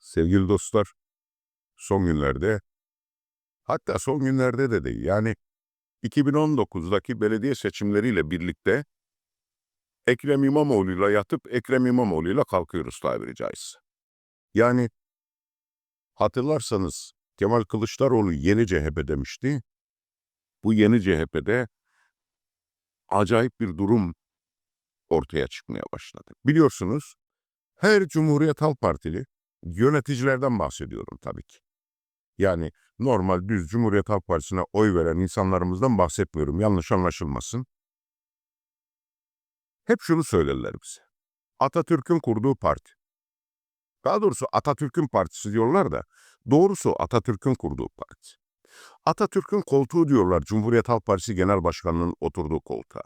Sevgili dostlar, son günlerde, hatta son günlerde de değil, yani 2019'daki belediye seçimleriyle birlikte Ekrem İmamoğlu'yla yatıp Ekrem İmamoğlu'yla kalkıyoruz tabiri caizse. Yani hatırlarsanız Kemal Kılıçdaroğlu yeni CHP demişti. Bu yeni CHP'de acayip bir durum ortaya çıkmaya başladı. Biliyorsunuz her Cumhuriyet Halk Partili yöneticilerden bahsediyorum tabii ki. Yani normal düz Cumhuriyet Halk Partisi'ne oy veren insanlarımızdan bahsetmiyorum. Yanlış anlaşılmasın. Hep şunu söylerler bize. Atatürk'ün kurduğu parti. Daha doğrusu Atatürk'ün partisi diyorlar da doğrusu Atatürk'ün kurduğu parti. Atatürk'ün koltuğu diyorlar Cumhuriyet Halk Partisi Genel Başkanı'nın oturduğu koltuğa.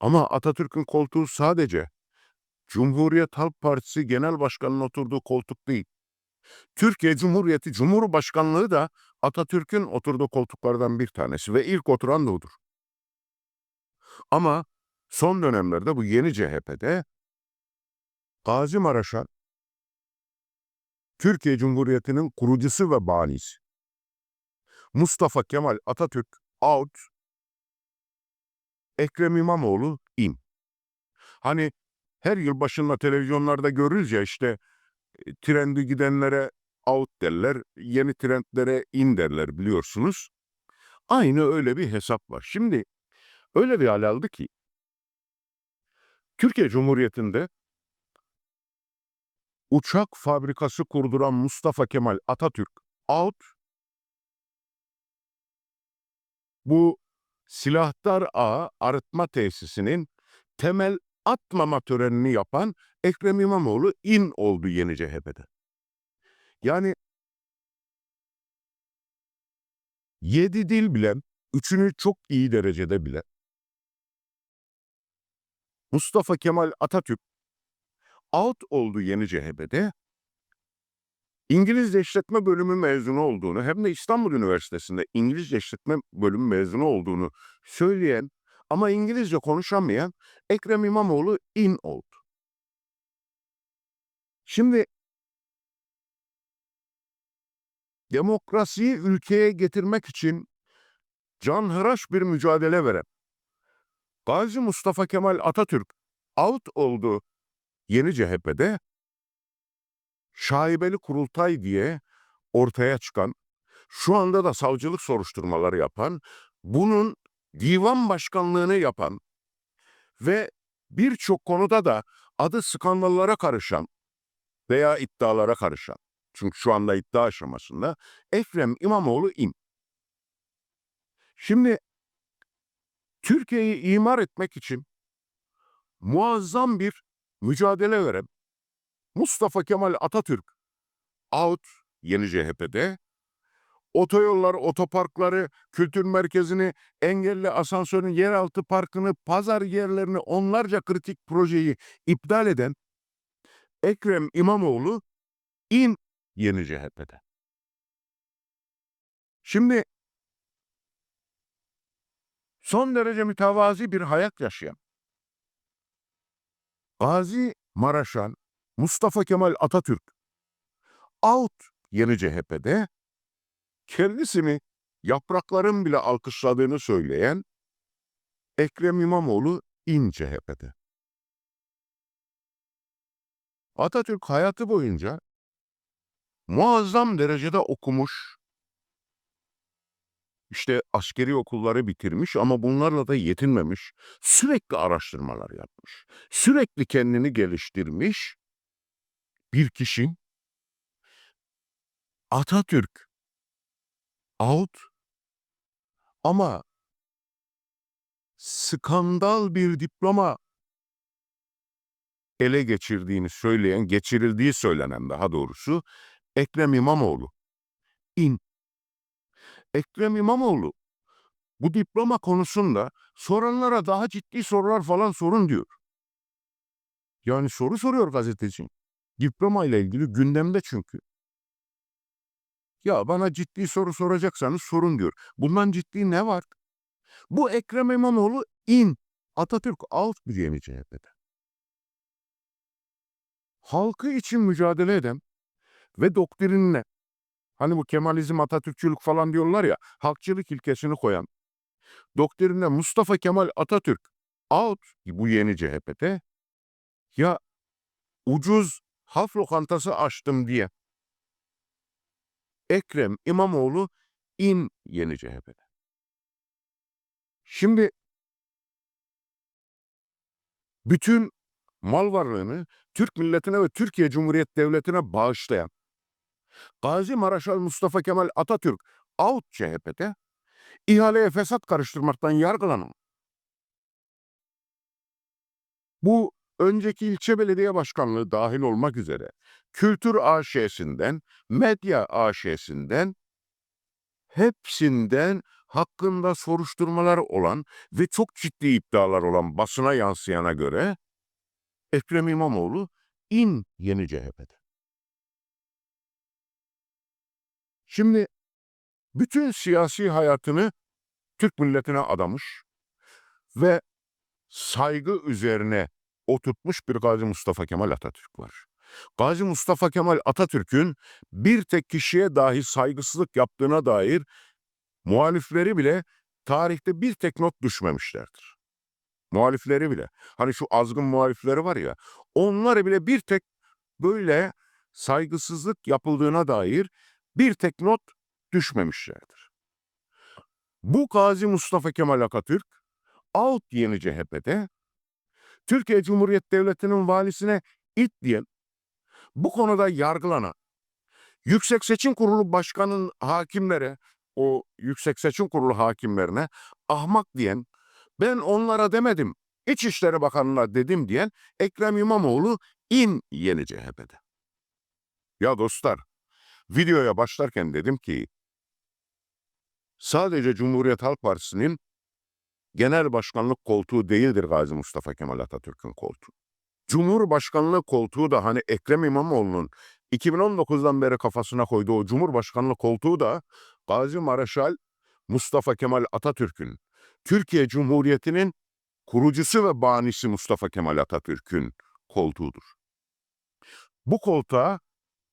Ama Atatürk'ün koltuğu sadece Cumhuriyet Halk Partisi Genel Başkanı'nın oturduğu koltuk değil. Türkiye Cumhuriyeti Cumhurbaşkanlığı da Atatürk'ün oturduğu koltuklardan bir tanesi ve ilk oturan da odur. Ama son dönemlerde bu yeni CHP'de Gazi Maraş'a Türkiye Cumhuriyeti'nin kurucusu ve banisi Mustafa Kemal Atatürk out, Ekrem İmamoğlu in. Hani her yıl başında televizyonlarda görürüz ya işte e, trendi gidenlere out derler, yeni trendlere in derler biliyorsunuz. Aynı öyle bir hesap var. Şimdi öyle bir hal aldı ki Türkiye Cumhuriyeti'nde uçak fabrikası kurduran Mustafa Kemal Atatürk out bu Silahtar Ağa arıtma tesisinin temel atmama törenini yapan Ekrem İmamoğlu in oldu yeni CHP'de. Yani yedi dil bilen, üçünü çok iyi derecede bilen Mustafa Kemal Atatürk out oldu yeni CHP'de. İngilizce işletme bölümü mezunu olduğunu hem de İstanbul Üniversitesi'nde İngilizce işletme bölümü mezunu olduğunu söyleyen ama İngilizce konuşamayan Ekrem İmamoğlu in oldu. Şimdi demokrasiyi ülkeye getirmek için canhıraş bir mücadele veren Gazi Mustafa Kemal Atatürk out oldu yeni CHP'de şaibeli kurultay diye ortaya çıkan, şu anda da savcılık soruşturmaları yapan, bunun divan başkanlığını yapan ve birçok konuda da adı skandallara karışan veya iddialara karışan, çünkü şu anda iddia aşamasında Ekrem İmamoğlu im. Şimdi Türkiye'yi imar etmek için muazzam bir mücadele veren Mustafa Kemal Atatürk out yeni CHP'de otoyollar, otoparkları, kültür merkezini, engelli asansörün yeraltı parkını, pazar yerlerini onlarca kritik projeyi iptal eden Ekrem İmamoğlu in yeni CHP'de. Şimdi son derece mütevazi bir hayat yaşayan Gazi Maraşan, Mustafa Kemal Atatürk out yeni CHP'de kendisini yaprakların bile alkışladığını söyleyen Ekrem İmamoğlu in CHP'de. Atatürk hayatı boyunca muazzam derecede okumuş, işte askeri okulları bitirmiş ama bunlarla da yetinmemiş. Sürekli araştırmalar yapmış. Sürekli kendini geliştirmiş bir kişi Atatürk out ama skandal bir diploma ele geçirdiğini söyleyen, geçirildiği söylenen daha doğrusu Ekrem İmamoğlu. İn. Ekrem İmamoğlu bu diploma konusunda soranlara daha ciddi sorular falan sorun diyor. Yani soru soruyor gazeteci. Diploma ile ilgili gündemde çünkü. Ya bana ciddi soru soracaksanız sorun diyor. Bundan ciddi ne var? Bu Ekrem İmamoğlu in. Atatürk out bir yeni CHP'de. halkı için mücadele eden ve doktrinine, hani bu Kemalizm, Atatürkçülük falan diyorlar ya, halkçılık ilkesini koyan, doktrinine Mustafa Kemal Atatürk out bu yeni CHP'de ya ucuz halk lokantası açtım diye Ekrem İmamoğlu in yeni CHP'de. Şimdi bütün mal varlığını Türk milletine ve Türkiye Cumhuriyet Devleti'ne bağışlayan Gazi Maraşal Mustafa Kemal Atatürk out CHP'de ihaleye fesat karıştırmaktan yargılanan bu önceki ilçe belediye başkanlığı dahil olmak üzere Kültür AŞ'sinden, Medya AŞ'sinden hepsinden hakkında soruşturmalar olan ve çok ciddi iddialar olan basına yansıyana göre Ekrem İmamoğlu in yeni CHP'de. Şimdi bütün siyasi hayatını Türk milletine adamış ve saygı üzerine oturtmuş bir Gazi Mustafa Kemal Atatürk var. Gazi Mustafa Kemal Atatürk'ün bir tek kişiye dahi saygısızlık yaptığına dair muhalifleri bile tarihte bir tek not düşmemişlerdir. Muhalifleri bile. Hani şu azgın muhalifleri var ya, onları bile bir tek böyle saygısızlık yapıldığına dair bir tek not düşmemişlerdir. Bu Gazi Mustafa Kemal Atatürk, alt yeni CHP'de Türkiye Cumhuriyet Devleti'nin valisine it diyen, bu konuda yargılanan, Yüksek Seçim Kurulu Başkanı'nın hakimlere, o Yüksek Seçim Kurulu hakimlerine ahmak diyen, ben onlara demedim, İçişleri Bakanı'na dedim diyen Ekrem İmamoğlu in yeni CHP'de. Ya dostlar, videoya başlarken dedim ki, sadece Cumhuriyet Halk Partisi'nin genel başkanlık koltuğu değildir Gazi Mustafa Kemal Atatürk'ün koltuğu. Cumhurbaşkanlığı koltuğu da hani Ekrem İmamoğlu'nun 2019'dan beri kafasına koyduğu Cumhurbaşkanlığı koltuğu da Gazi Maraşal Mustafa Kemal Atatürk'ün, Türkiye Cumhuriyeti'nin kurucusu ve banisi Mustafa Kemal Atatürk'ün koltuğudur. Bu koltuğa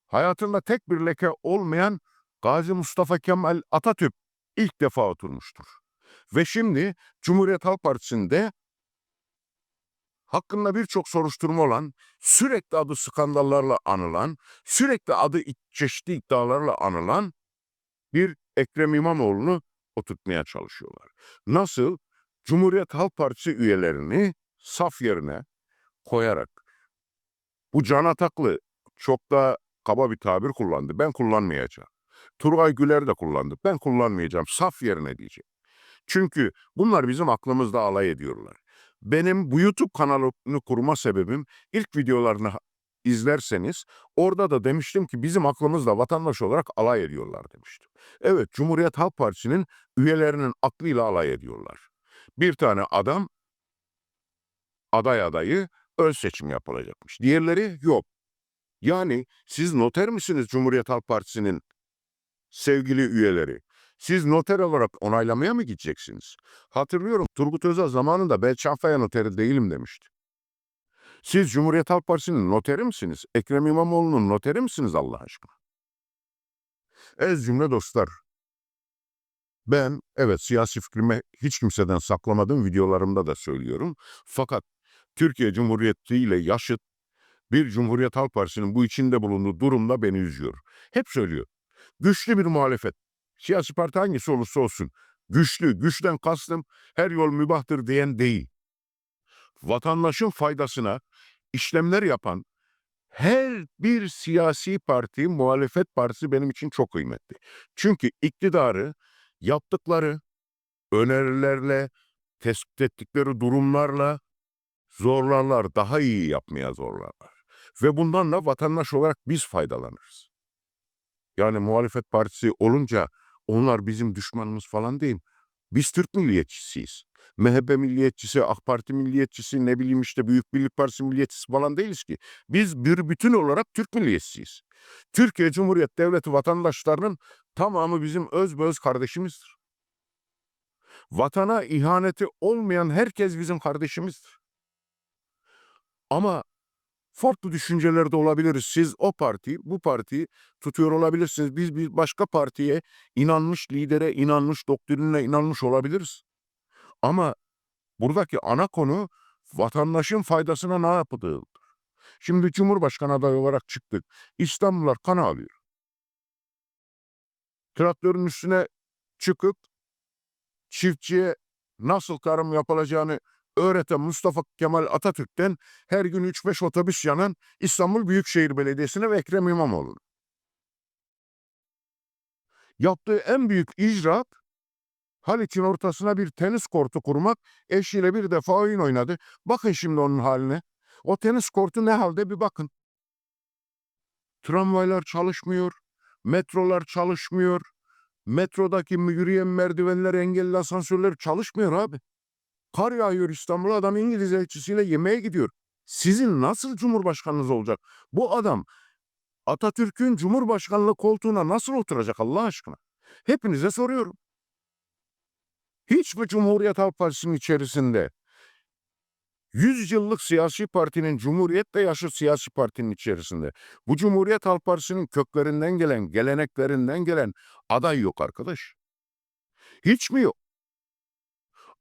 hayatında tek bir leke olmayan Gazi Mustafa Kemal Atatürk ilk defa oturmuştur. Ve şimdi Cumhuriyet Halk Partisi'nde hakkında birçok soruşturma olan, sürekli adı skandallarla anılan, sürekli adı çeşitli iddialarla anılan bir Ekrem İmamoğlu'nu oturtmaya çalışıyorlar. Nasıl? Cumhuriyet Halk Partisi üyelerini saf yerine koyarak. Bu Can Ataklı çok da kaba bir tabir kullandı. Ben kullanmayacağım. Turgay Güler de kullandı. Ben kullanmayacağım. Saf yerine diyecek. Çünkü bunlar bizim aklımızda alay ediyorlar. Benim bu YouTube kanalını kurma sebebim ilk videolarını izlerseniz orada da demiştim ki bizim aklımızda vatandaş olarak alay ediyorlar demiştim. Evet Cumhuriyet Halk Partisi'nin üyelerinin aklıyla alay ediyorlar. Bir tane adam aday adayı ön seçim yapılacakmış. Diğerleri yok. Yani siz noter misiniz Cumhuriyet Halk Partisi'nin sevgili üyeleri? Siz noter olarak onaylamaya mı gideceksiniz? Hatırlıyorum Turgut Özal zamanında ben Çankaya noteri değilim demişti. Siz Cumhuriyet Halk Partisi'nin noteri misiniz? Ekrem İmamoğlu'nun noteri misiniz Allah aşkına? Ez cümle dostlar. Ben evet siyasi fikrimi hiç kimseden saklamadım videolarımda da söylüyorum. Fakat Türkiye Cumhuriyeti ile yaşıt bir Cumhuriyet Halk Partisi'nin bu içinde bulunduğu durumda beni üzüyor. Hep söylüyor. Güçlü bir muhalefet. Siyasi parti hangisi olursa olsun. Güçlü, güçten kastım her yol mübahtır diyen değil. Vatandaşın faydasına işlemler yapan her bir siyasi parti, muhalefet partisi benim için çok kıymetli. Çünkü iktidarı yaptıkları önerilerle, tespit ettikleri durumlarla zorlarlar, daha iyi yapmaya zorlarlar. Ve bundan da vatandaş olarak biz faydalanırız. Yani muhalefet partisi olunca onlar bizim düşmanımız falan değil. Biz Türk milliyetçisiyiz. MHP milliyetçisi, AK Parti milliyetçisi, ne bileyim işte Büyük Birlik Partisi milliyetçisi falan değiliz ki. Biz bir bütün olarak Türk milliyetçisiyiz. Türkiye Cumhuriyet Devleti vatandaşlarının tamamı bizim öz öz kardeşimizdir. Vatana ihaneti olmayan herkes bizim kardeşimizdir. Ama farklı düşüncelerde olabiliriz. Siz o parti, bu partiyi tutuyor olabilirsiniz. Biz bir başka partiye inanmış lidere, inanmış doktrinine inanmış olabiliriz. Ama buradaki ana konu vatandaşın faydasına ne yapıldığıdır. Şimdi Cumhurbaşkanı adayı olarak çıktık. İstanbullular kan ağlıyor. Traktörün üstüne çıkıp çiftçiye nasıl tarım yapılacağını öğreten Mustafa Kemal Atatürk'ten her gün 3-5 otobüs yanan İstanbul Büyükşehir Belediyesi'ne ve Ekrem İmamoğlu. Yaptığı en büyük icraat Haliç'in ortasına bir tenis kortu kurmak, eşiyle bir defa oyun oynadı. Bakın şimdi onun haline. O tenis kortu ne halde bir bakın. Tramvaylar çalışmıyor, metrolar çalışmıyor, metrodaki yürüyen merdivenler, engelli asansörler çalışmıyor abi. Kar yağıyor İstanbul'a adam İngiliz elçisiyle yemeğe gidiyor. Sizin nasıl cumhurbaşkanınız olacak? Bu adam Atatürk'ün cumhurbaşkanlığı koltuğuna nasıl oturacak Allah aşkına? Hepinize soruyorum. Hiç mi Cumhuriyet Halk Partisi'nin içerisinde 100 yıllık siyasi partinin Cumhuriyet'te yaşlı siyasi partinin içerisinde bu Cumhuriyet Halk Partisi'nin köklerinden gelen, geleneklerinden gelen aday yok arkadaş. Hiç mi yok?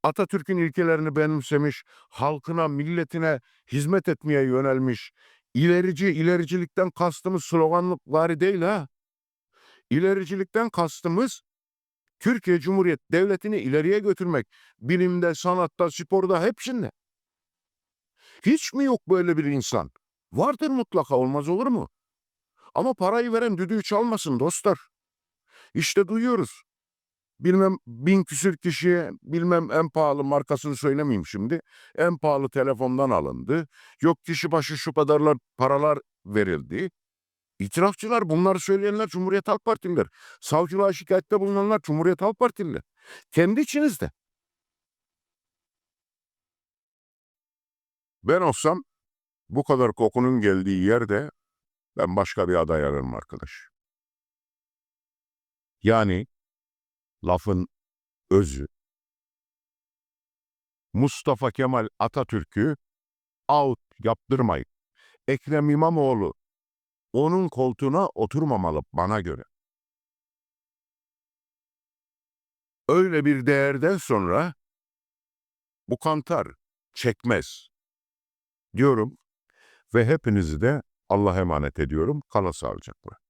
Atatürk'ün ilkelerini benimsemiş, halkına, milletine hizmet etmeye yönelmiş, ilerici, ilericilikten kastımız sloganlıkları değil ha. İlericilikten kastımız Türkiye Cumhuriyet Devleti'ni ileriye götürmek. Bilimde, sanatta, sporda hepsinde. Hiç mi yok böyle bir insan? Vardır mutlaka olmaz olur mu? Ama parayı veren düdüğü çalmasın dostlar. İşte duyuyoruz. Bilmem bin küsür kişiye bilmem en pahalı markasını söylemeyeyim şimdi. En pahalı telefondan alındı. Yok kişi başı şu kadarlar paralar verildi. İtirafçılar bunları söyleyenler Cumhuriyet Halk Partililer. Savcılığa şikayette bulunanlar Cumhuriyet Halk Partililer. Kendi içinizde. Ben olsam bu kadar kokunun geldiği yerde ben başka bir aday ararım arkadaş. Yani lafın özü. Mustafa Kemal Atatürk'ü out yaptırmayın. Ekrem İmamoğlu onun koltuğuna oturmamalı bana göre. Öyle bir değerden sonra bu kantar çekmez diyorum ve hepinizi de Allah'a emanet ediyorum. Kala sağlıcakla.